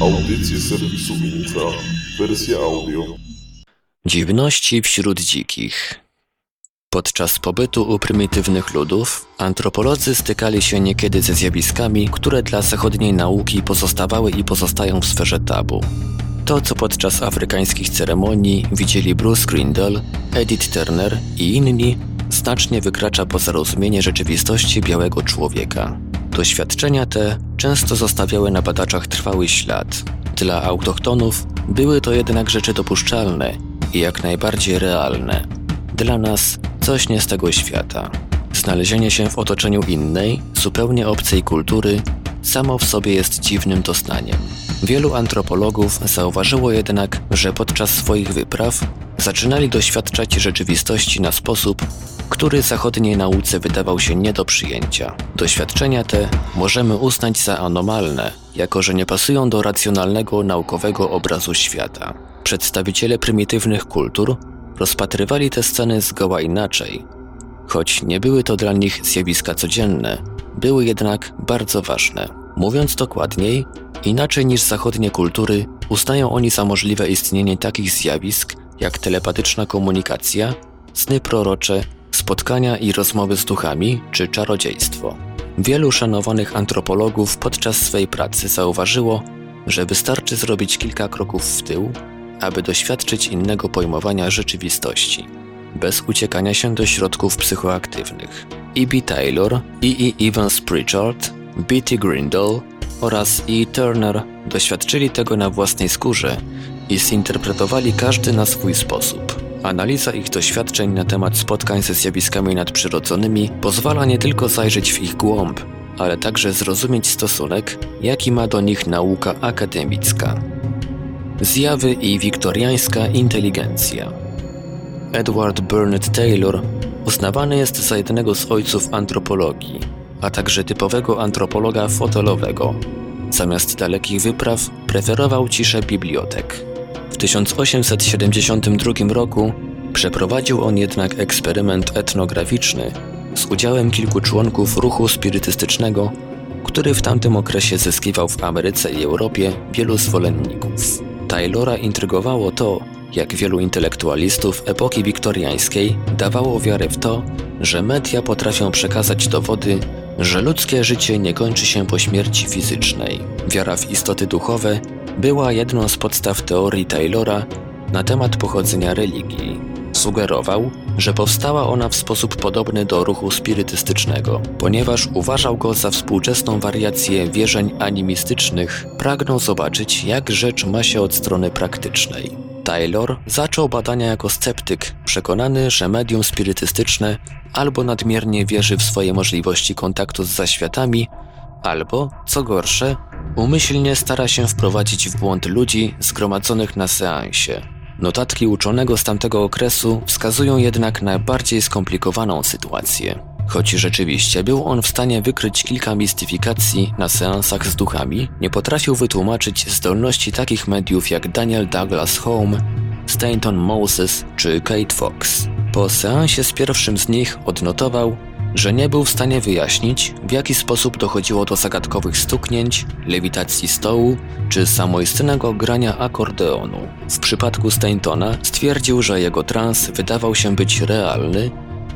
Audycje serwisu Infra, wersja audio. Dziwności wśród dzikich. Podczas pobytu u prymitywnych ludów, antropolodzy stykali się niekiedy ze zjawiskami, które dla zachodniej nauki pozostawały i pozostają w sferze tabu. To, co podczas afrykańskich ceremonii widzieli Bruce Grindle, Edith Turner i inni, znacznie wykracza poza rozumienie rzeczywistości białego człowieka. Doświadczenia te często zostawiały na badaczach trwały ślad. Dla autochtonów były to jednak rzeczy dopuszczalne i jak najbardziej realne. Dla nas coś nie z tego świata. Znalezienie się w otoczeniu innej, zupełnie obcej kultury samo w sobie jest dziwnym doznaniem. Wielu antropologów zauważyło jednak, że podczas swoich wypraw zaczynali doświadczać rzeczywistości na sposób, który zachodniej nauce wydawał się nie do przyjęcia. Doświadczenia te możemy uznać za anomalne, jako że nie pasują do racjonalnego naukowego obrazu świata. Przedstawiciele prymitywnych kultur rozpatrywali te sceny zgoła inaczej. Choć nie były to dla nich zjawiska codzienne, były jednak bardzo ważne. Mówiąc dokładniej, inaczej niż zachodnie kultury, uznają oni za możliwe istnienie takich zjawisk jak telepatyczna komunikacja, sny prorocze, spotkania i rozmowy z duchami czy czarodziejstwo. Wielu szanowanych antropologów podczas swej pracy zauważyło, że wystarczy zrobić kilka kroków w tył, aby doświadczyć innego pojmowania rzeczywistości, bez uciekania się do środków psychoaktywnych. E.B. Taylor, E.E. Evans Pritchard, B.T. Grindle oraz E. Turner doświadczyli tego na własnej skórze i zinterpretowali każdy na swój sposób. Analiza ich doświadczeń na temat spotkań ze zjawiskami nadprzyrodzonymi pozwala nie tylko zajrzeć w ich głąb, ale także zrozumieć stosunek, jaki ma do nich nauka akademicka. Zjawy i wiktoriańska inteligencja. Edward Burnett Taylor uznawany jest za jednego z ojców antropologii, a także typowego antropologa fotelowego. Zamiast dalekich wypraw preferował ciszę bibliotek. W 1872 roku przeprowadził on jednak eksperyment etnograficzny z udziałem kilku członków ruchu spirytystycznego, który w tamtym okresie zyskiwał w Ameryce i Europie wielu zwolenników. Taylora intrygowało to, jak wielu intelektualistów epoki wiktoriańskiej dawało wiarę w to, że media potrafią przekazać dowody, że ludzkie życie nie kończy się po śmierci fizycznej. Wiara w istoty duchowe była jedną z podstaw teorii Taylora na temat pochodzenia religii. Sugerował, że powstała ona w sposób podobny do ruchu spirytystycznego, ponieważ uważał go za współczesną wariację wierzeń animistycznych, pragnął zobaczyć, jak rzecz ma się od strony praktycznej. Taylor zaczął badania jako sceptyk, przekonany, że medium spirytystyczne albo nadmiernie wierzy w swoje możliwości kontaktu z zaświatami, albo, co gorsze, umyślnie stara się wprowadzić w błąd ludzi zgromadzonych na seansie. Notatki uczonego z tamtego okresu wskazują jednak na bardziej skomplikowaną sytuację. Choć rzeczywiście był on w stanie wykryć kilka mistyfikacji na seansach z duchami, nie potrafił wytłumaczyć zdolności takich mediów jak Daniel Douglas Home, Stanton Moses czy Kate Fox. Po seansie z pierwszym z nich odnotował, że nie był w stanie wyjaśnić, w jaki sposób dochodziło do zagadkowych stuknięć, lewitacji stołu czy samoistnego grania akordeonu. W przypadku Stantona stwierdził, że jego trans wydawał się być realny,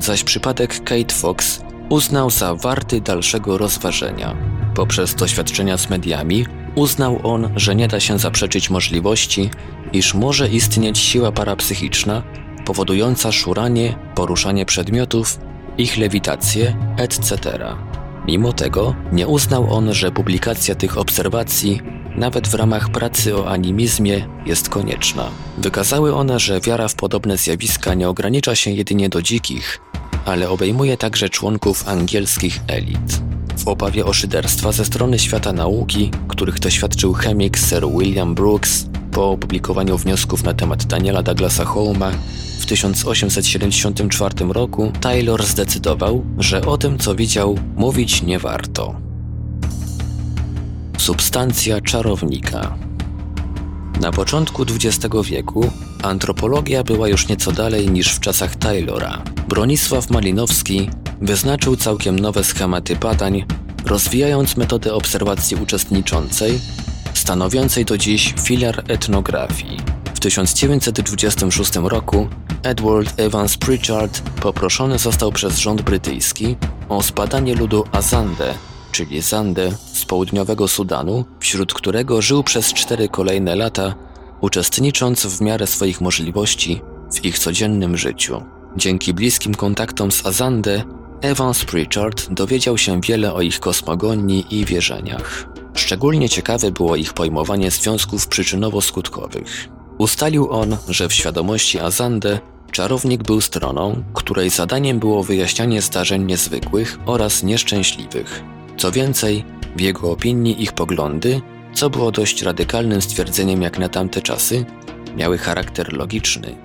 zaś przypadek Kate Fox uznał za warty dalszego rozważenia. Poprzez doświadczenia z mediami uznał on, że nie da się zaprzeczyć możliwości, iż może istnieć siła parapsychiczna powodująca szuranie, poruszanie przedmiotów, ich lewitację, etc. Mimo tego nie uznał on, że publikacja tych obserwacji nawet w ramach pracy o animizmie jest konieczna. Wykazały one, że wiara w podobne zjawiska nie ogranicza się jedynie do dzikich, ale obejmuje także członków angielskich elit. W obawie o szyderstwa ze strony świata nauki, których doświadczył chemik Sir William Brooks po opublikowaniu wniosków na temat Daniela Douglasa Holma w 1874 roku, Taylor zdecydował, że o tym co widział mówić nie warto. Substancja czarownika. Na początku XX wieku antropologia była już nieco dalej niż w czasach Taylora. Bronisław Malinowski wyznaczył całkiem nowe schematy badań, rozwijając metodę obserwacji uczestniczącej stanowiącej do dziś filar etnografii. W 1926 roku Edward Evans Pritchard poproszony został przez rząd brytyjski o zbadanie ludu Azande, czyli Zande z południowego Sudanu, wśród którego żył przez cztery kolejne lata, uczestnicząc w miarę swoich możliwości w ich codziennym życiu. Dzięki bliskim kontaktom z Azande, Evans Pritchard dowiedział się wiele o ich kosmogonii i wierzeniach. Szczególnie ciekawe było ich pojmowanie związków przyczynowo-skutkowych. Ustalił on, że w świadomości Azande czarownik był stroną, której zadaniem było wyjaśnianie zdarzeń niezwykłych oraz nieszczęśliwych. Co więcej, w jego opinii ich poglądy, co było dość radykalnym stwierdzeniem jak na tamte czasy, miały charakter logiczny,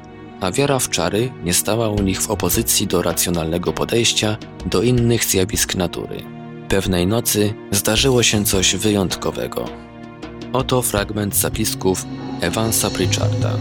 a wiara w czary nie stała u nich w opozycji do racjonalnego podejścia do innych zjawisk natury. Pewnej nocy zdarzyło się coś wyjątkowego. Oto fragment zapisków Evansa Pritcharda.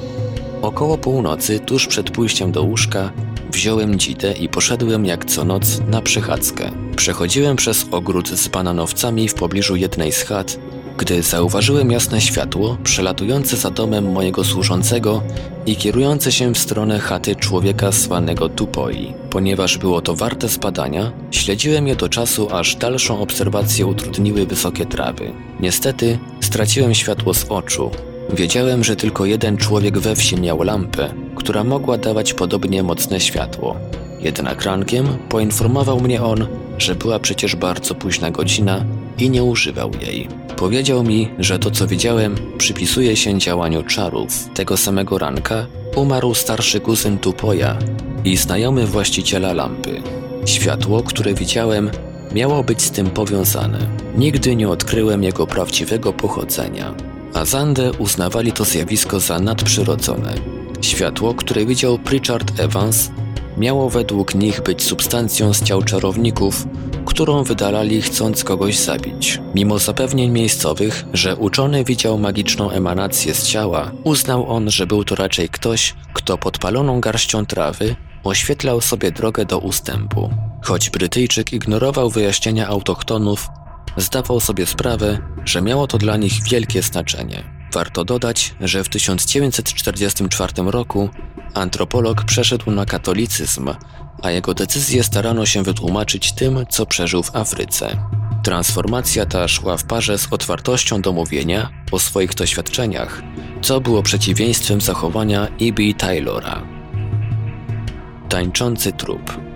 Około północy, tuż przed pójściem do łóżka, wziąłem dzidę i poszedłem jak co noc na przechadzkę. Przechodziłem przez ogród z bananowcami w pobliżu jednej z chat, gdy zauważyłem jasne światło przelatujące za domem mojego służącego i kierujące się w stronę chaty człowieka zwanego Tupoi. Ponieważ było to warte zbadania, śledziłem je do czasu, aż dalszą obserwację utrudniły wysokie trawy. Niestety, straciłem światło z oczu. Wiedziałem, że tylko jeden człowiek we wsi miał lampę, która mogła dawać podobnie mocne światło. Jednak rankiem poinformował mnie on, że była przecież bardzo późna godzina i nie używał jej. Powiedział mi, że to co widziałem przypisuje się działaniu czarów. Tego samego ranka umarł starszy kuzyn Tupoja i znajomy właściciela lampy. Światło, które widziałem, miało być z tym powiązane. Nigdy nie odkryłem jego prawdziwego pochodzenia. A Zandę uznawali to zjawisko za nadprzyrodzone. Światło, które widział Pritchard Evans, miało według nich być substancją z ciał czarowników, którą wydalali chcąc kogoś zabić. Mimo zapewnień miejscowych, że uczony widział magiczną emanację z ciała, uznał on, że był to raczej ktoś, kto podpaloną garścią trawy oświetlał sobie drogę do ustępu. Choć Brytyjczyk ignorował wyjaśnienia autochtonów, zdawał sobie sprawę, że miało to dla nich wielkie znaczenie. Warto dodać, że w 1944 roku antropolog przeszedł na katolicyzm, a jego decyzję starano się wytłumaczyć tym, co przeżył w Afryce. Transformacja ta szła w parze z otwartością do mówienia o swoich doświadczeniach, co było przeciwieństwem zachowania E.B. Taylora. Tańczący trup.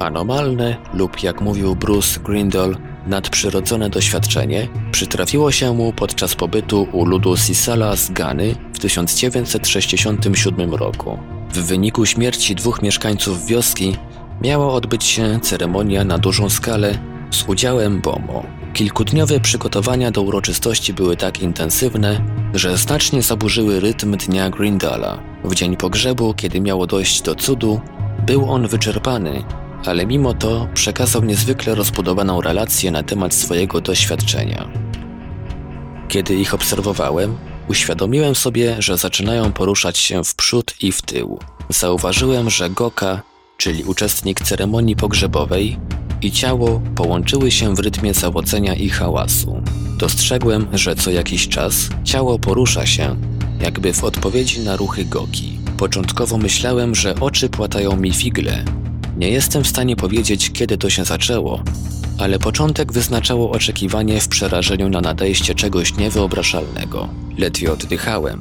Anomalne lub jak mówił Bruce Grindle, nadprzyrodzone doświadczenie przytrafiło się mu podczas pobytu u ludu Sisala z Gany w 1967 roku. W wyniku śmierci dwóch mieszkańców wioski miała odbyć się ceremonia na dużą skalę z udziałem Bomo. Kilkudniowe przygotowania do uroczystości były tak intensywne, że znacznie zaburzyły rytm dnia Grindala. W dzień pogrzebu, kiedy miało dojść do cudu, był on wyczerpany, ale mimo to przekazał niezwykle rozbudowaną relację na temat swojego doświadczenia. Kiedy ich obserwowałem, uświadomiłem sobie, że zaczynają poruszać się w przód i w tył. Zauważyłem, że Goka, czyli uczestnik ceremonii pogrzebowej, i ciało połączyły się w rytmie zawodzenia i hałasu. Dostrzegłem, że co jakiś czas ciało porusza się, jakby w odpowiedzi na ruchy Goki. Początkowo myślałem, że oczy płatają mi figle. Nie jestem w stanie powiedzieć, kiedy to się zaczęło, ale początek wyznaczało oczekiwanie w przerażeniu na nadejście czegoś niewyobrażalnego. Ledwie oddychałem.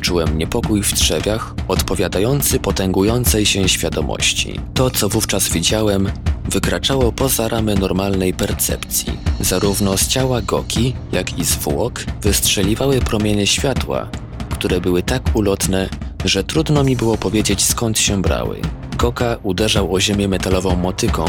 Czułem niepokój w trzewiach, odpowiadający potęgującej się świadomości. To, co wówczas widziałem, wykraczało poza ramy normalnej percepcji. Zarówno z ciała Goki, jak i zwłok wystrzeliwały promienie światła, które były tak ulotne, że trudno mi było powiedzieć skąd się brały. Goka uderzał o ziemię metalową motyką,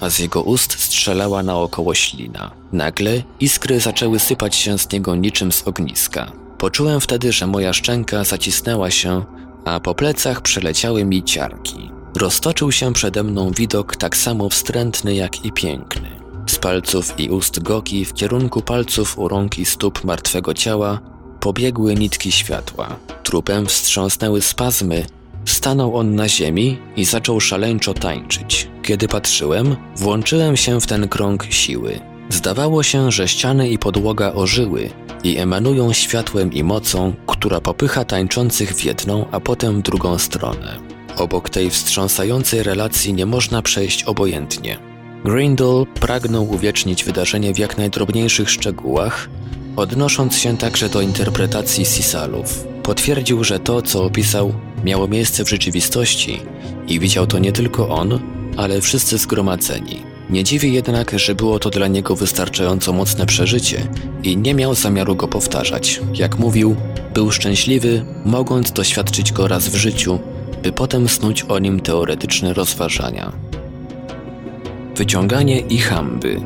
a z jego ust strzelała naokoło ślina. Nagle iskry zaczęły sypać się z niego niczym z ogniska. Poczułem wtedy, że moja szczęka zacisnęła się, a po plecach przeleciały mi ciarki. Roztoczył się przede mną widok tak samo wstrętny jak i piękny. Z palców i ust Goki w kierunku palców u rąk i stóp martwego ciała pobiegły nitki światła. Trupem wstrząsnęły spazmy, stanął on na ziemi i zaczął szaleńczo tańczyć. Kiedy patrzyłem, włączyłem się w ten krąg siły. Zdawało się, że ściany i podłoga ożyły i emanują światłem i mocą, która popycha tańczących w jedną, a potem w drugą stronę. Obok tej wstrząsającej relacji nie można przejść obojętnie. Grindel pragnął uwiecznić wydarzenie w jak najdrobniejszych szczegółach, odnosząc się także do interpretacji Sisalów. Potwierdził, że to, co opisał, miało miejsce w rzeczywistości i widział to nie tylko on, ale wszyscy zgromadzeni. Nie dziwi jednak, że było to dla niego wystarczająco mocne przeżycie i nie miał zamiaru go powtarzać. Jak mówił, był szczęśliwy, mogąc doświadczyć go raz w życiu, by potem snuć o nim teoretyczne rozważania. Wyciąganie i hamby.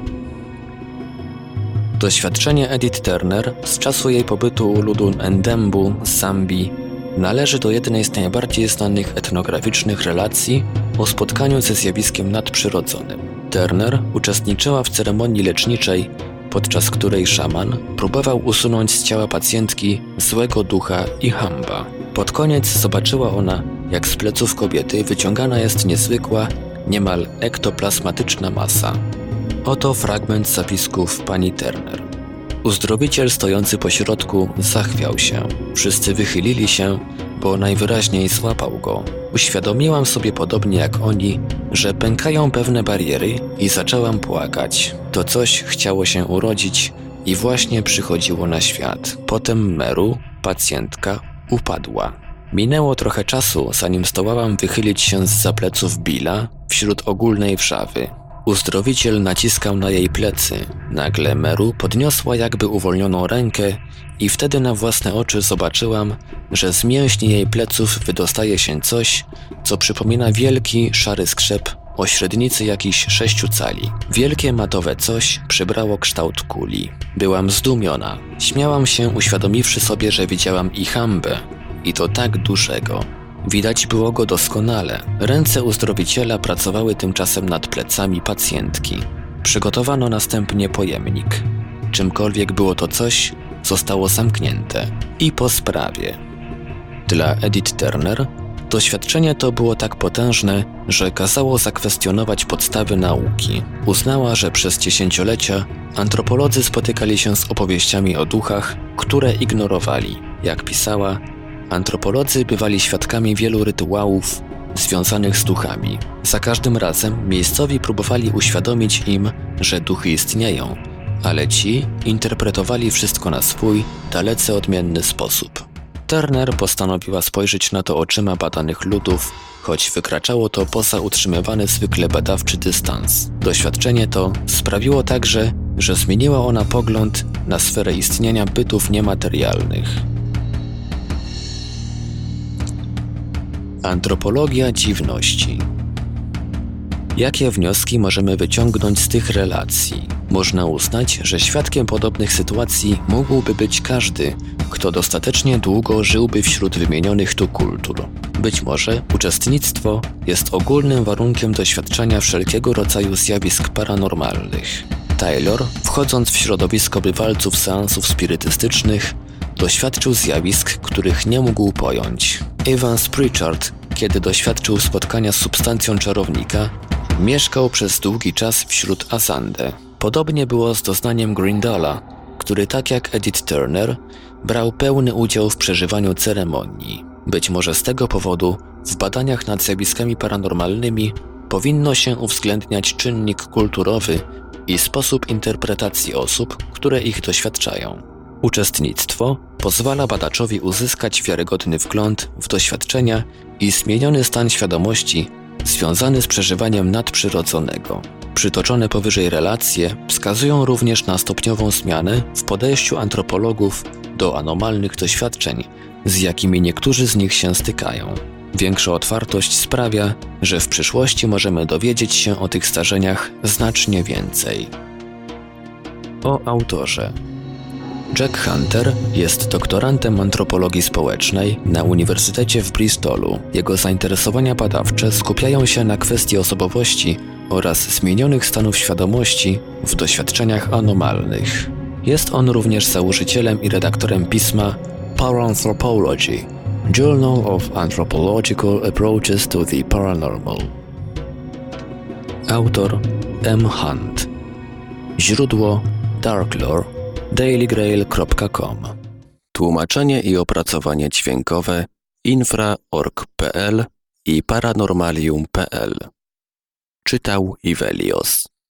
Doświadczenie Edith Turner z czasu jej pobytu u ludu Ndembu z Zambii należy do jednej z najbardziej znanych etnograficznych relacji o spotkaniu ze zjawiskiem nadprzyrodzonym. Turner uczestniczyła w ceremonii leczniczej, podczas której szaman próbował usunąć z ciała pacjentki złego ducha i hamba. Pod koniec zobaczyła ona, jak z pleców kobiety wyciągana jest niezwykła, niemal ektoplazmatyczna masa. Oto fragment zapisków pani Turner. Uzdrowiciel stojący po środku zachwiał się. Wszyscy wychylili się, bo najwyraźniej złapał go. Uświadomiłam sobie podobnie jak oni, że pękają pewne bariery i zaczęłam płakać. To coś chciało się urodzić i właśnie przychodziło na świat. Potem Meru, pacjentka, upadła. Minęło trochę czasu, zanim zdołałam wychylić się z zapleców Billa wśród ogólnej wrzawy. Uzdrowiciel naciskał na jej plecy. Nagle Meru podniosła jakby uwolnioną rękę i wtedy na własne oczy zobaczyłam, że z mięśni jej pleców wydostaje się coś, co przypomina wielki, szary skrzep o średnicy jakichś sześciu cali. Wielkie matowe coś przybrało kształt kuli. Byłam zdumiona. Śmiałam się, uświadomiwszy sobie, że widziałam i hambę. I to tak dużego. Widać było go doskonale. Ręce uzdrowiciela pracowały tymczasem nad plecami pacjentki. Przygotowano następnie pojemnik. Czymkolwiek było to coś, zostało zamknięte. I po sprawie. Dla Edith Turner doświadczenie to było tak potężne, że kazało zakwestionować podstawy nauki. Uznała, że przez dziesięciolecia antropolodzy spotykali się z opowieściami o duchach, które ignorowali. Jak pisała, Antropolodzy bywali świadkami wielu rytuałów związanych z duchami. Za każdym razem miejscowi próbowali uświadomić im, że duchy istnieją, ale ci interpretowali wszystko na swój, dalece odmienny sposób. Turner postanowiła spojrzeć na to oczyma badanych ludów, choć wykraczało to poza utrzymywany zwykle badawczy dystans. Doświadczenie to sprawiło także, że zmieniła ona pogląd na sferę istnienia bytów niematerialnych. Antropologia dziwności. Jakie wnioski możemy wyciągnąć z tych relacji? Można uznać, że świadkiem podobnych sytuacji mógłby być każdy, kto dostatecznie długo żyłby wśród wymienionych tu kultur. Być może uczestnictwo jest ogólnym warunkiem doświadczenia wszelkiego rodzaju zjawisk paranormalnych. Taylor, wchodząc w środowisko bywalców seansów spirytystycznych, doświadczył zjawisk, których nie mógł pojąć. Evans Pritchard, kiedy doświadczył spotkania z substancją czarownika, mieszkał przez długi czas wśród Asande. Podobnie było z doznaniem Grindala, który tak jak Edith Turner brał pełny udział w przeżywaniu ceremonii. Być może z tego powodu w badaniach nad zjawiskami paranormalnymi powinno się uwzględniać czynnik kulturowy i sposób interpretacji osób, które ich doświadczają. Uczestnictwo pozwala badaczowi uzyskać wiarygodny wgląd w doświadczenia i zmieniony stan świadomości związany z przeżywaniem nadprzyrodzonego. Przytoczone powyżej relacje wskazują również na stopniową zmianę w podejściu antropologów do anomalnych doświadczeń, z jakimi niektórzy z nich się stykają. Większa otwartość sprawia, że w przyszłości możemy dowiedzieć się o tych zdarzeniach znacznie więcej. O autorze. Jack Hunter jest doktorantem antropologii społecznej na Uniwersytecie w Bristolu. Jego zainteresowania badawcze skupiają się na kwestii osobowości oraz zmienionych stanów świadomości w doświadczeniach anomalnych. Jest on również założycielem i redaktorem pisma Paranthropology Journal of Anthropological Approaches to the Paranormal. Autor M. Hunt Źródło Darklore dailygrail.com Tłumaczenie i opracowanie dźwiękowe infra.org.pl i paranormalium.pl Czytał Ivelios